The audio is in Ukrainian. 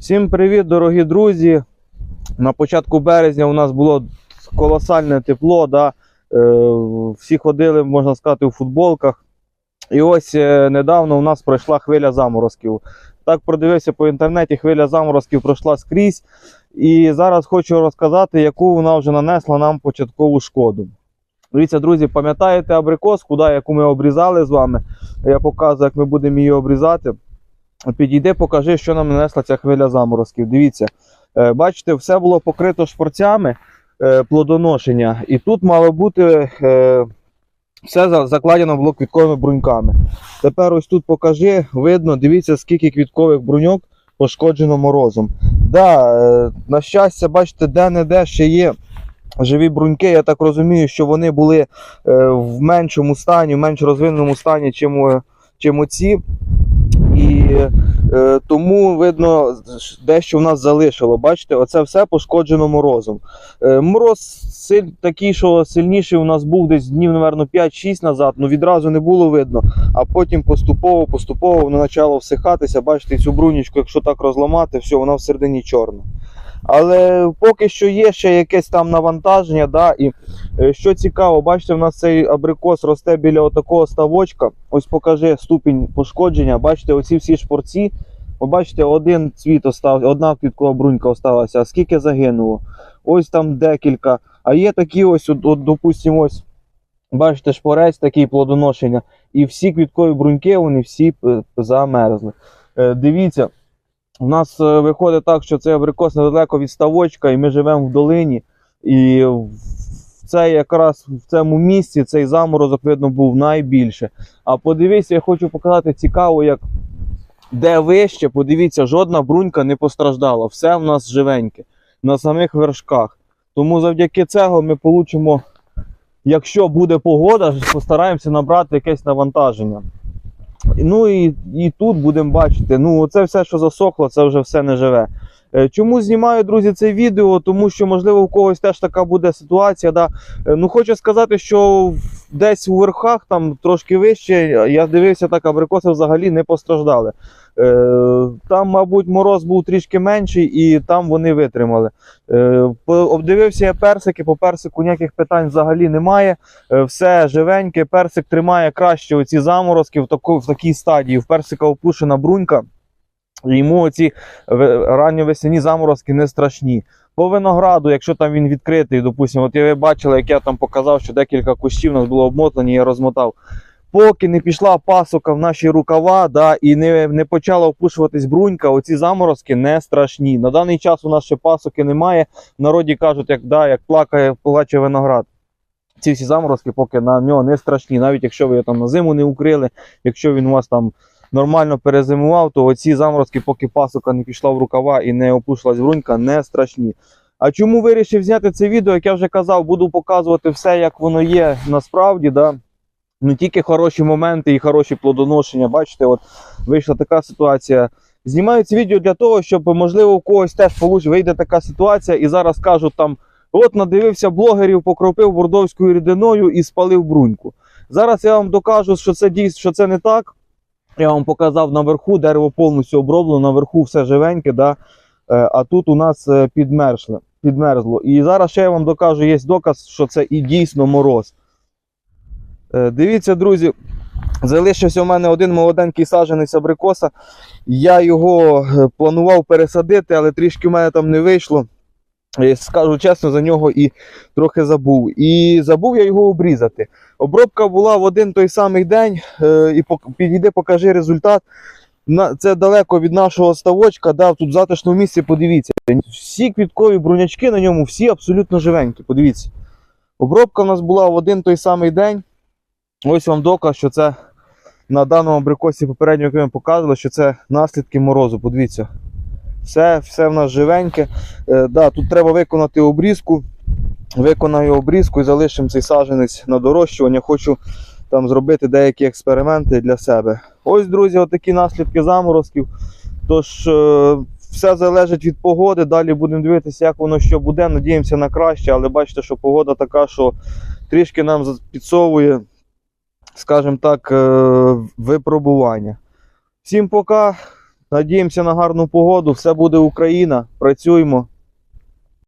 Всім привіт, дорогі друзі. На початку березня у нас було колосальне тепло. Да? Е, всі ходили, можна сказати, у футболках. І ось е, недавно у нас пройшла хвиля заморозків. Так продивився по інтернеті, хвиля заморозків пройшла скрізь. І зараз хочу розказати, яку вона вже нанесла нам початкову шкоду. Дивіться, друзі, пам'ятаєте абрикоску, да, яку ми обрізали з вами? Я показую, як ми будемо її обрізати. Підійди, покажи, що нам нанесла ця хвиля заморозків. Дивіться, е, бачите, все було покрито шпорцями е, плодоношення, і тут мало бути е, все закладено було квітковими бруньками. Тепер ось тут покажи, видно, дивіться, скільки квіткових бруньок пошкоджено морозом. Да, на щастя, бачите, де-не-де ще є живі бруньки. Я так розумію, що вони були в меншому стані, в менш розвиненому стані, чим, чим оці. Е, тому видно, дещо в нас залишило. Бачите, оце все пошкоджено морозом. Е, мороз силь, такий, що сильніший у нас був десь днів, напевно, 5-6 назад, ну відразу не було видно, а потім поступово, поступово воно почало всихатися. Бачите, цю брунічку, якщо так розламати, все, вона всередині чорна. Але поки що є ще якесь там навантаження, да, і Е, Що цікаво, бачите, в нас цей абрикос росте біля отакого ставочка. Ось покажи ступінь пошкодження. Бачите, оці всі шпорці. Бачите, один цвіт остав, одна квіткова брунька осталася, а скільки загинуло. Ось там декілька. А є такі ось, от, от, допустимо, ось. Бачите, шпорець такий плодоношення. І всі квіткові бруньки, вони всі е, замерзли. Е, Дивіться, у нас е, виходить так, що цей абрикос недалеко від ставочка, і ми живемо в долині. І це якраз в цьому місці цей заморозок, видно, був найбільше. А подивіться, я хочу показати цікаво, як де вище, подивіться, жодна брунька не постраждала. Все в нас живеньке на самих вершках. Тому завдяки цього ми получимо, якщо буде погода, постараємося набрати якесь навантаження. Ну і, і тут будемо бачити, ну це все, що засохло, це вже все не живе. Е, Чому знімаю, друзі, це відео? Тому що, можливо, у когось теж така буде ситуація. Да? Е, Ну, хочу сказати, що десь у верхах, там трошки вище, я дивився, так абрикоси взагалі не постраждали. Е, Там, мабуть, мороз був трішки менший, і там вони витримали. Е, Обдивився я персики, по персику ніяких питань взагалі немає. Е, Все живеньке, персик тримає краще оці заморозки в, таку, в такій стадії. В персика опушена брунька. Йому оці ранньовесняні заморозки не страшні. По винограду, якщо там він відкритий, допустимо, от ви бачили, як я там показав, що декілька кущів у нас було обмотані, я розмотав. Поки не пішла пасока в наші рукава, да, і не, не почала опушуватись брунька, оці заморозки не страшні. На даний час у нас ще пасоки немає. В народі кажуть, як, да, як плакає, плаче виноград. Ці всі заморозки поки на нього не страшні. Навіть якщо ви його там на зиму не укрили, якщо він у вас там нормально перезимував, то оці заморозки, поки пасока не пішла в рукава і не опушилась брунька, не страшні. А чому вирішив зняти це відео? Як я вже казав, буду показувати все, як воно є насправді. Да? Не тільки хороші моменти і хороші плодоношення. Бачите, от вийшла така ситуація. Знімаю це відео для того, щоб, можливо, у когось теж вийде така ситуація, і зараз кажуть там: от надивився блогерів, покропив бордовською рідиною і спалив бруньку. Зараз я вам докажу, що це дійсно що це не так. Я вам показав наверху, дерево повністю оброблено, наверху все живеньке, да? Е, а тут у нас е, підмерзло, підмерзло. І зараз ще я вам докажу, є доказ, що це і дійсно мороз. Е, Дивіться, друзі, залишився у мене один молоденький саджанець абрикоса. Я його планував пересадити, але трішки в мене там не вийшло. Е, Скажу чесно, за нього і трохи забув. І забув я його обрізати. Обробка була в один той самий день. е, І підійди, покажи результат. Це далеко від нашого ставочка, да, тут в затишному місці, подивіться. Всі квіткові брунячки на ньому, всі абсолютно живенькі. Подивіться. Обробка в нас була в один той самий день. Ось вам доказ, що це на даному абрикосі попередньо, як ми показували, що це наслідки морозу. Подивіться. Все, все в нас живеньке. Е, да, тут треба виконати обрізку. Виконаю обрізку і залишимо цей саджанець на дорощування. Хочу там зробити деякі експерименти для себе. Ось, друзі, отакі наслідки заморозків. Тож, е, все залежить від погоди. Далі будемо дивитися, як воно що буде. Надіємося на краще, але бачите, що погода така, що трішки нам підсовує, скажімо так, е, випробування. Всім пока. Надіємося на гарну погоду. Все буде Україна. Працюємо.